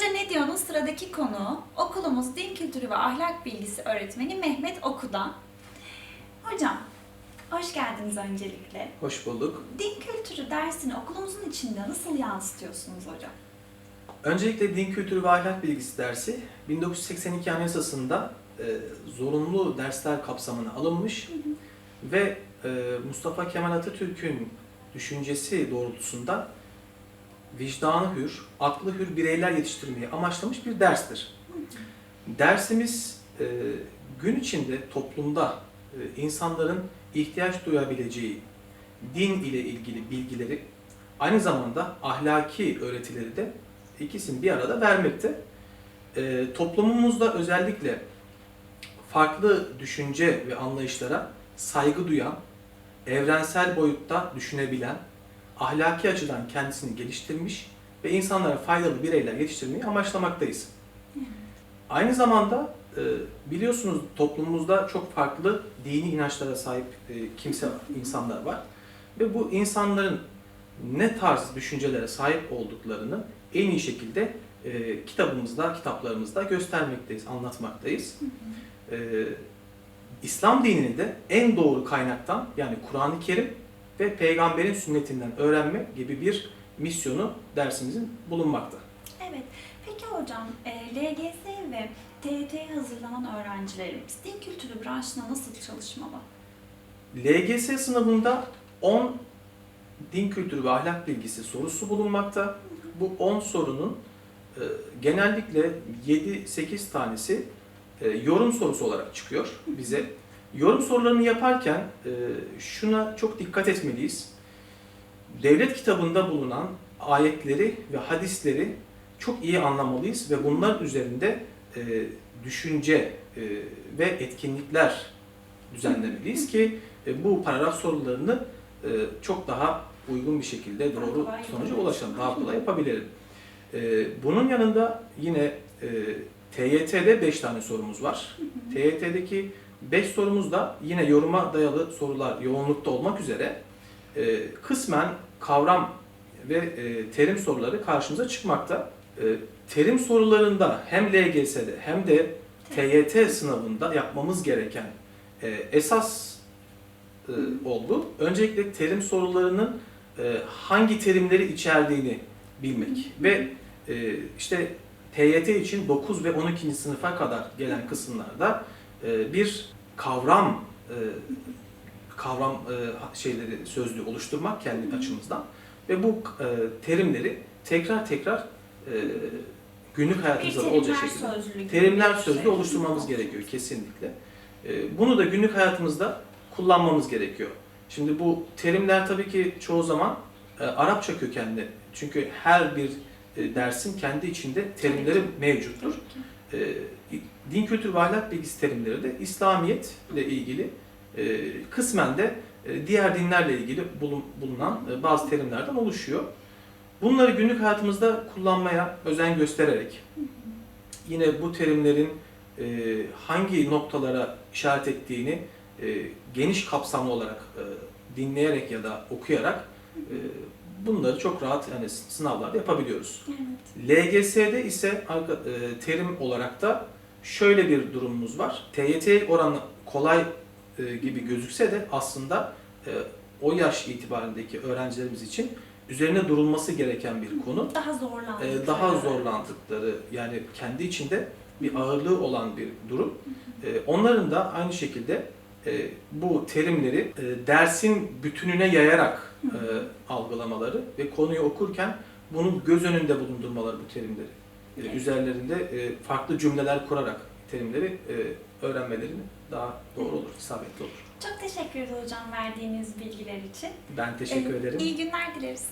Hoca ne diyor'un sıradaki konu okulumuz din kültürü ve ahlak bilgisi öğretmeni Mehmet Oku'dan. Hocam hoş geldiniz öncelikle. Hoş bulduk. Din kültürü dersini okulumuzun içinde nasıl yansıtıyorsunuz hocam? Öncelikle din kültürü ve ahlak bilgisi dersi 1982 anayasasında e, zorunlu dersler kapsamına alınmış hı hı. ve e, Mustafa Kemal Atatürk'ün düşüncesi doğrultusunda vicdanı hür, aklı hür bireyler yetiştirmeyi amaçlamış bir derstir. Dersimiz e, gün içinde toplumda e, insanların ihtiyaç duyabileceği din ile ilgili bilgileri aynı zamanda ahlaki öğretileri de ikisini bir arada vermekte. E, toplumumuzda özellikle farklı düşünce ve anlayışlara saygı duyan, evrensel boyutta düşünebilen, ahlaki açıdan kendisini geliştirmiş ve insanlara faydalı bireyler yetiştirmeyi amaçlamaktayız. Aynı zamanda e, biliyorsunuz toplumumuzda çok farklı dini inançlara sahip e, kimse insanlar var ve bu insanların ne tarz düşüncelere sahip olduklarını en iyi şekilde e, kitabımızda, kitaplarımızda göstermekteyiz, anlatmaktayız. E, İslam dinini de en doğru kaynaktan yani Kur'an-ı Kerim ve peygamberin sünnetinden öğrenme gibi bir misyonu dersimizin bulunmakta. Evet, peki hocam, e, LGS ve TYT'ye hazırlanan öğrencilerimiz din kültürü branşına nasıl çalışmalı? LGS sınavında 10 din kültürü ve ahlak bilgisi sorusu bulunmakta. Bu 10 sorunun e, genellikle 7-8 tanesi e, yorum sorusu olarak çıkıyor bize. Yorum sorularını yaparken e, şuna çok dikkat etmeliyiz. Devlet kitabında bulunan ayetleri ve hadisleri çok iyi anlamalıyız ve bunlar üzerinde e, düşünce e, ve etkinlikler düzenlemeliyiz ki bu paragraf sorularını çok daha uygun bir şekilde doğru sonuca ulaşalım, daha kolay yapabilirim. Bunun yanında yine TYT'de 5 tane sorumuz var. TYT'deki 5 sorumuz da yine yoruma dayalı sorular yoğunlukta olmak üzere e, kısmen kavram ve e, terim soruları karşımıza çıkmakta. E, terim sorularında hem LGS'de hem de TYT sınavında yapmamız gereken e, esas e, olgu öncelikle terim sorularının e, hangi terimleri içerdiğini bilmek ve e, işte TYT için 9 ve 12. sınıfa kadar gelen kısımlarda e, bir kavram e, kavram e, şeyleri sözlüğü oluşturmak kendi açımızdan ve bu e, terimleri tekrar tekrar e, günlük hayatımızda da olacak şekilde sözlüğü terimler bir sözlüğü şey. oluşturmamız gerekiyor kesinlikle. E, Bunu da günlük hayatımızda kullanmamız gerekiyor. Şimdi bu terimler tabii ki çoğu zaman e, Arapça kökenli. Çünkü her bir e, dersin kendi içinde terimleri mevcuttur. Tabii ki. E, din kültürü ve ahlak bilgisi terimleri de İslamiyet ile ilgili e, kısmen de e, diğer dinlerle ilgili bulun- bulunan e, bazı terimlerden oluşuyor. Bunları günlük hayatımızda kullanmaya özen göstererek yine bu terimlerin hangi noktalara işaret ettiğini geniş kapsamlı olarak dinleyerek ya da okuyarak bunları çok rahat yani sınavlarda yapabiliyoruz. Evet. LGS'de ise e, terim olarak da şöyle bir durumumuz var. TYT oranı kolay e, gibi gözükse de aslında e, o yaş itibarındaki öğrencilerimiz için üzerine durulması gereken bir konu. Daha zorlandık. E, daha zorlandıkları yani kendi içinde bir ağırlığı olan bir durum. Onların da aynı şekilde e, bu terimleri e, dersin bütününe yayarak e, algılamaları ve konuyu okurken bunu göz önünde bulundurmaları bu terimleri. E, Evet. üzerlerinde e, farklı cümleler kurarak terimleri e, öğrenmelerini daha doğru olur, isabetli olur. Çok teşekkür ederim hocam verdiğiniz bilgiler için. Ben teşekkür Ee, ederim. İyi günler dileriz.